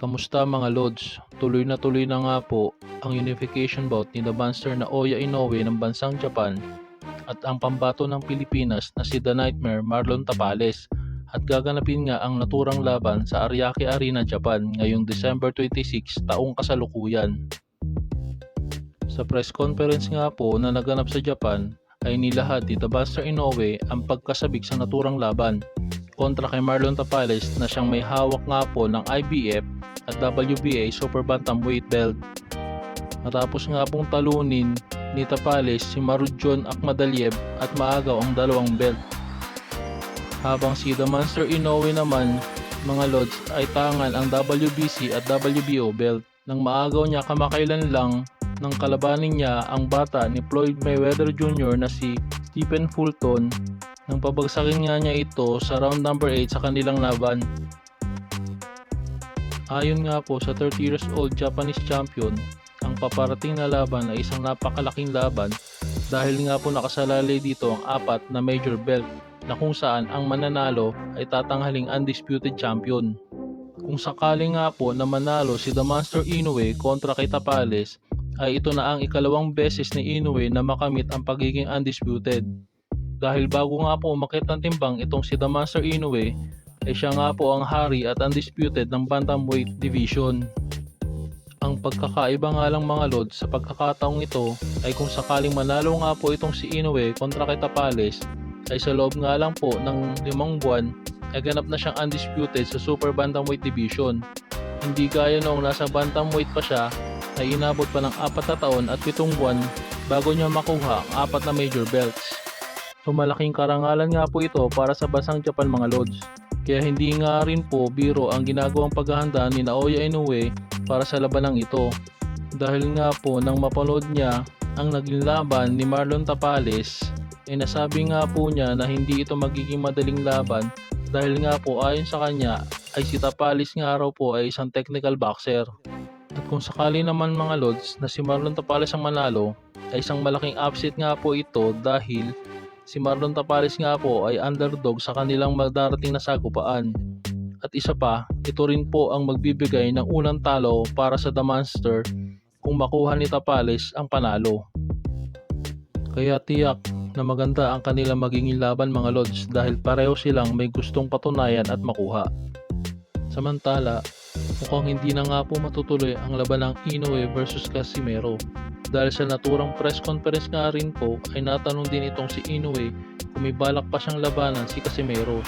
Kamusta mga Lods? Tuloy na tuloy na nga po ang unification bout ni The Monster na Oya Inoue ng bansang Japan at ang pambato ng Pilipinas na si The Nightmare Marlon Tapales at gaganapin nga ang naturang laban sa Ariake Arena, Japan ngayong December 26 taong kasalukuyan. Sa press conference nga po na naganap sa Japan ay nilahad ni The Buster Inoue ang pagkasabik sa naturang laban kontra kay Marlon Tapales na siyang may hawak nga po ng IBF at WBA Super Bantamweight belt. Matapos nga pong talunin ni Tapales si Marudjon Akmadaliev at maagaw ang dalawang belt. Habang si The Monster Inoue naman mga lods ay tangan ang WBC at WBO belt. Nang maagaw niya kamakailan lang ng kalabanin niya ang bata ni Floyd Mayweather Jr. na si Stephen Fulton nang pabagsakin nga niya ito sa round number 8 sa kanilang laban. Ayon nga po sa 30 years old Japanese champion, ang paparating na laban ay isang napakalaking laban dahil nga po nakasalalay dito ang apat na major belt na kung saan ang mananalo ay tatanghaling undisputed champion. Kung sakali nga po na manalo si The Monster Inoue kontra kay Tapales, ay ito na ang ikalawang beses ni Inoue na makamit ang pagiging undisputed. Dahil bago nga po umakit ng timbang itong si The Monster Inoue, ay siya nga po ang hari at undisputed ng bantamweight division. Ang pagkakaiba nga lang mga lod sa pagkakataong ito ay kung sakaling manalo nga po itong si Inoue kontra kay Tapales ay sa loob nga lang po ng limang buwan ay ganap na siyang undisputed sa super bantamweight division. Hindi gaya noong nasa bantamweight pa siya ay inabot pa ng apat na taon at pitong buwan bago niya makuha ang apat na major belts. So malaking karangalan nga po ito para sa bansang Japan mga lods. Kaya hindi nga rin po biro ang ginagawang paghahanda ni Naoya Inoue para sa labanang ito. Dahil nga po nang mapanood niya ang naging laban ni Marlon Tapales ay nasabi nga po niya na hindi ito magiging madaling laban dahil nga po ayon sa kanya ay si Tapales nga raw po ay isang technical boxer. At kung sakali naman mga lods na si Marlon Tapales ang manalo ay isang malaking upset nga po ito dahil si Marlon Tapales nga po ay underdog sa kanilang magdarating na sagupaan. At isa pa, ito rin po ang magbibigay ng unang talo para sa The Monster kung makuha ni Tapales ang panalo. Kaya tiyak na maganda ang kanilang magiging laban mga lods dahil pareho silang may gustong patunayan at makuha. Samantala, mukhang hindi na nga po matutuloy ang laban ng Inoue versus Casimero dahil sa naturang press conference nga rin po ay natanong din itong si Inoue kung may balak pa siyang labanan si Casimero.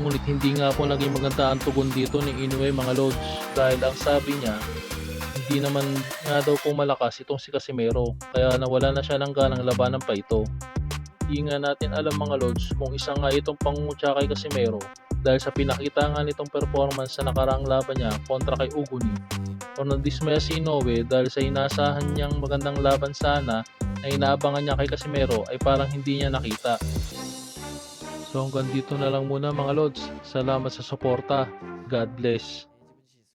Ngunit hindi nga po naging maganda ang tugon dito ni Inoue mga lods dahil ang sabi niya hindi naman nga daw po malakas itong si Casimero kaya nawala na siya ng ganang labanan pa ito. Hindi nga natin alam mga lods kung isa nga itong pangungutya kay Casimero dahil sa pinakita nga nitong performance sa nakaraang laban niya kontra kay Uguni o nadismaya si Inoue dahil sa inasahan niyang magandang laban sana na inaabangan niya kay Casimero ay parang hindi niya nakita. So hanggang dito na lang muna mga lods. Salamat sa suporta. God bless.